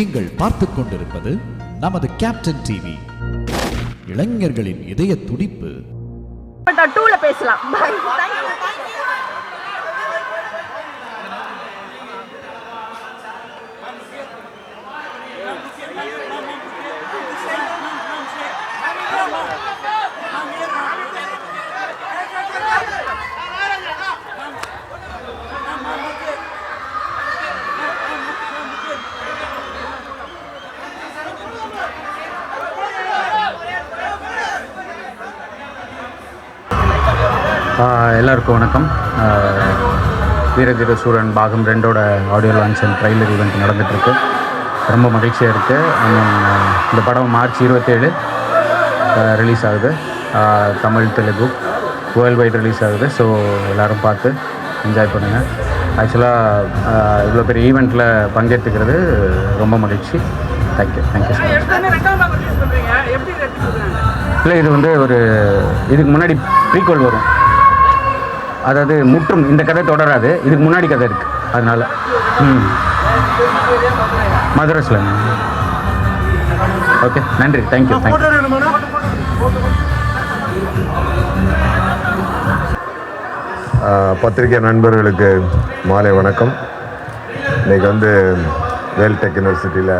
நீங்கள் பார்த்துக் கொண்டிருப்பது நமது கேப்டன் டிவி இளைஞர்களின் இதய துடிப்பு. டூல பேசலாம். எல்லாருக்கும் வணக்கம். வீரதீர சூரன் பாகம் ரெண்டோட audio launch and trailer event நடந்துகிட்ருக்கு ரொம்ப மகிழ்ச்சியாக இருக்குது இந்த படம் மார்ச் இருபத்தேழு ரிலீஸ் ஆகுது. Tamil Telugu world wide release ஆகுது. ஸோ எல்லோரும் பார்த்து என்ஜாய் பண்ணுங்கள் ஆக்சுவலாக இவ்வளோ பெரிய ஈவெண்ட்டில் பங்கேற்றுக்கிறது ரொம்ப மகிழ்ச்சி. தேங்க்யூ தேங்க்யூ ஸோ மச் இல்லை இது வந்து ஒரு இதுக்கு முன்னாடி ப்ரீக்வல் வரும். அதாவது முற்றும் இந்த கதை தொடராது. இதுக்கு முன்னாடி கதை இருக்குது அதனால். ம். மதுரஸில். ஓகே நன்றி. தேங்க்யூ தேங்க்யூ பத்திரிகை நண்பர்களுக்கு மாலை வணக்கம். இன்றைக்கி வந்து வேல்டெக் யூனிவர்சிட்டியில்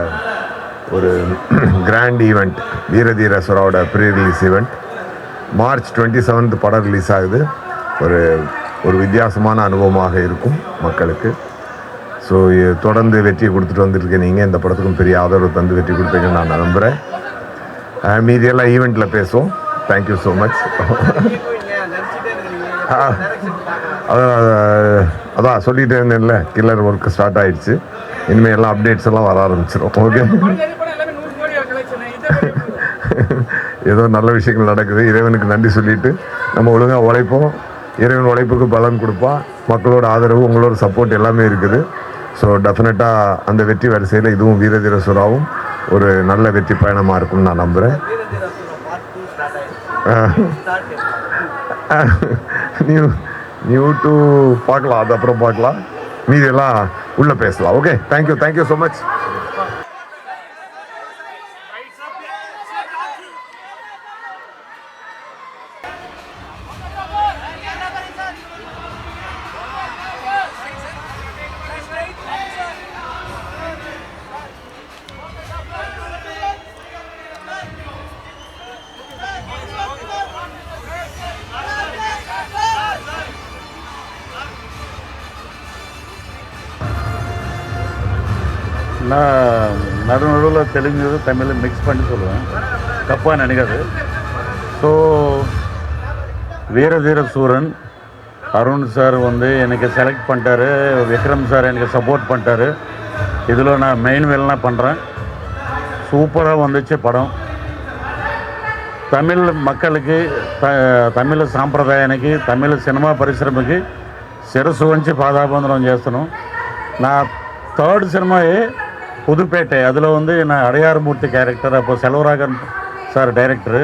ஒரு கிராண்ட் ஈவெண்ட் வீரதீர சுராவோட pre release event March twenty seventh படம் ரிலீஸ் ஆகுது. ஒரு ஒரு வித்தியாசமான அனுபவமாக இருக்கும் மக்களுக்கு. ஸோ தொடர்ந்து வெற்றி கொடுத்துட்டு வந்துருக்கேன் நீங்கள் இந்த படத்துக்கும் பெரிய ஆதரவு தந்து வெற்றி கொடுப்பீங்கன்னு நான் நம்புகிறேன் மீதியெல்லாம் ஈவெண்ட்டில் பேசுவோம். தேங்க்யூ ஸோ மச் அதான் அதான் இருந்தேன்ல கில்லர் ஒர்க் ஸ்டார்ட் ஆயிடுச்சு. இனிமேல் எல்லாம் அப்டேட்ஸ் எல்லாம் வர ஆரம்பிச்சிடும் ஓகே ஏதோ நல்ல விஷயங்கள் நடக்குது. இறைவனுக்கு நன்றி சொல்லிட்டு நம்ம ஒழுங்காக உழைப்போம். இறைவன் உழைப்புக்கு பலன் கொடுப்பான் மக்களோட ஆதரவு உங்களோட சப்போர்ட் எல்லாமே இருக்குது. ஸோ டெஃபினட்டாக அந்த வெற்றி வரிசையில் இதுவும் வீரதீர சுறாவும் ஒரு நல்ல வெற்றி பயணமாக இருக்கும்னு நான் நம்புகிறேன் நியூ நியூ டூ பார்க்கலாம் அது அப்புறம் பார்க்கலாம். மீதியெல்லாம் உள்ளே பேசலாம். Okay thank you thank you so much நான் நடு நடுவில் தெலுங்கு தமிழ் மிக்ஸ் பண்ணி சொல்லுவேன் தப்பாக நினைக்காது ஸோ வீரதீர சூரன் அருண் சார் வந்து எனக்கு செலக்ட் பண்ணிட்டாரு விக்ரம் சார் எனக்கு சப்போர்ட் பண்ணிட்டாரு இதில் நான் மெயின் வேலைலாம் பண்ணுறேன் சூப்பராக வந்துச்சு படம் தமிழ் மக்களுக்கு த తమిళ సాంప్రదాయానికి తమిళ సినిమా పరిశ్రమకి శిరస్సు వంచి పాదాబంధనం చేస్తున్నాం నా థర్డ్ సినిమాయే புதுப்பேட்டை. அதில் வந்து நான் அடையாறுமூர்த்தி கேரக்டர் அப்போ செல்வராகன் சார் டைரக்டரு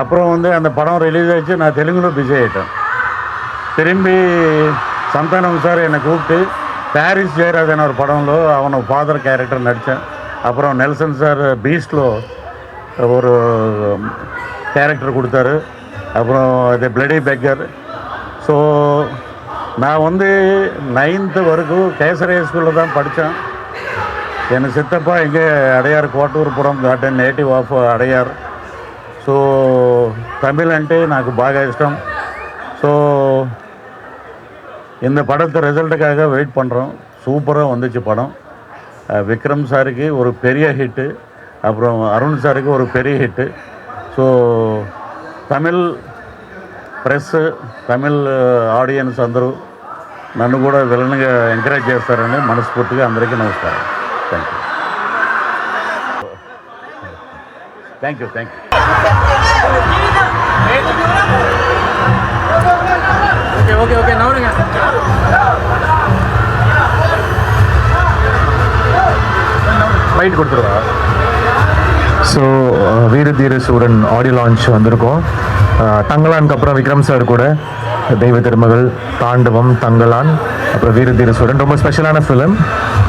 அப்புறம் வந்து அந்த படம் ரிலீஸ் ஆயிடுச்சு. நான் தெலுங்குல பிஸி ஆகிட்டேன் திரும்பி சந்தானம் சார் என்னை கூப்பிட்டு பாரிஸ் ஜெயராஜன் ஒரு படంలో அவன ஃபாதர் கேரக்டர் நடித்தேன் அப்புறம் நெல்சன் சார் பீஸ்டில் ஒரு கேரக்டர் கொடுத்தாரு. அப்புறம் இது பிளடி பெக்கர் ஸோ நான் வந்து நைன்த்து வரைக்கும் கேசரிய ஸ்கூலில் தான் படித்தேன் என் சித்தப்பா இங்கே Adyar Kotturpuram garden native of Adyar so Tamil అంటే నాకు బాగా ఇష్టం ஸோ இந்த படத்து ரிசல்ட்டுக்காக வெயிட் பண்ணுறோம் சூப்பராக வந்துச்சு படம் அஹ் விக்ரம் சாருக்கு ஒரு பெரிய ஹிட்டு அப்புறம் அருண் சாருக்கு ஒரு பெரிய hit so Tamil press Tamil audience అందరూ నన్ను కూడా విలన్గా ఎంకరేజ్ చేస్తారని మనస్ఫూర్తిగా అందరికీ నమస్కారం Thank you thank you thank you okay okay okay நவருங்க light கொடுத்துருவா? So uh, Veera Dheera Sooran audio launch வந்திருக்கோம். Uh, தங்கலானுக்கு அப்புறம் விக்ரம் சார் கூட. தெய்வ திருமகள் தாண்டவம் தங்கலான் அப்புறம் வீர தீர ரொம்ப ஸ்பெஷலான ஃபிலிம்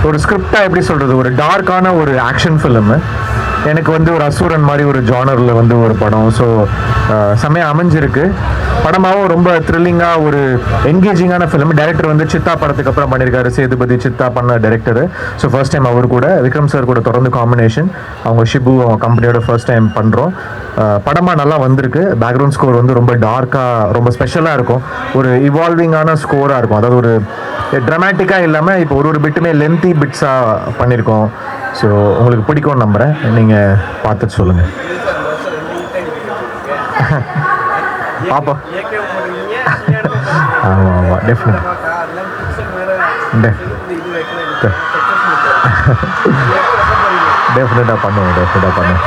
ஒரு ஸ்கிரிப்டாக எப்படி சொல்கிறது ஒரு டார்க்கான ஒரு ஆக்ஷன் ஃபிலிமு எனக்கு வந்து ஒரு அசூரன் மாதிரி ஒரு ஜானரில் வந்து ஒரு படம். ஸோ செம்மையாக அமைஞ்சிருக்கு. படமாகவும் ரொம்ப த்ரில்லிங்காக ஒரு என்கேஜிங்கான ஃபிலிம் டேரக்டர் வந்து சித்தா படத்துக்கு அப்புறம் பண்ணியிருக்காரு சேதுபதி சித்தா பண்ண டேரக்டர் ஸோ ஃபர்ஸ்ட் டைம் அவர் கூட விக்ரம் சார் கூட தொடர்ந்து காம்பினேஷன் அவங்க ஷிபு அவங்க கம்பெனியோட ஃபர்ஸ்ட் டைம் பண்ணுறோம் படமாக நல்லா வந்திருக்கு. பேக்ரவுண்ட் ஸ்கோர் வந்து ரொம்ப டார்க்காக ரொம்ப ஸ்பெஷலாக இருக்கும். ஒரு இவால்விங்கான ஸ்கோராக இருக்கும். அதாவது ஒரு ட்ரமேட்டிக்காக இல்லாமல் இப்போ ஒரு ஒரு பிட்டுமே லென்த்தி பிட்ஸாக பண்ணியிருக்கோம் ஸோ உங்களுக்கு பிடிக்கும்னு நம்புகிறேன் நீங்கள் பார்த்துட்டு சொல்லுங்கள் பாப்பா. ஆமாம் ஆமாம் டெஃபினட் டெஃபினட்டாக பண்ணுவோம் டெஃபினட்டாக பண்ணுவோம்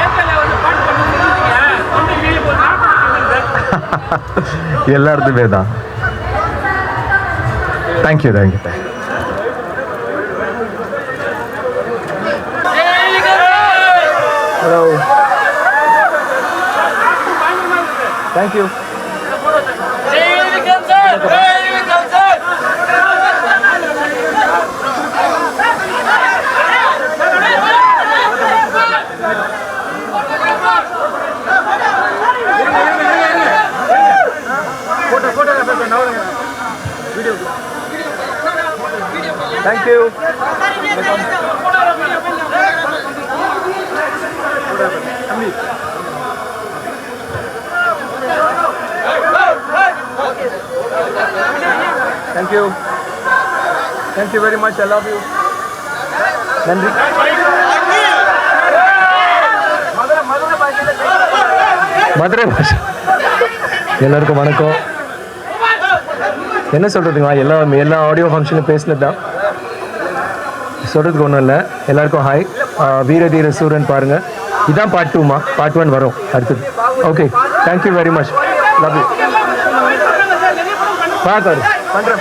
எல்லா இடத்துமே தான். Thank you thank you thank you hello thank you thank you thank you thank you very much I love you நன்றி மதுரை பாஷா. எல்லாருக்கும் வணக்கம். என்ன சொல்கிறதுங்களா எல்லா எல்லா ஆடியோ ஃபங்க்ஷனும் பேசினது தான். சொல்கிறதுக்கு ஒன்றும் இல்லை. எல்லாருக்கும் ஹாய் வீரதீர சூரன் பாருங்கள் இதான் பார்ட் டூமா பார்ட் ஒன் வரும். அடுத்தது. Okay thank you very much love you பார்த்தாரு பண்ணுறேன்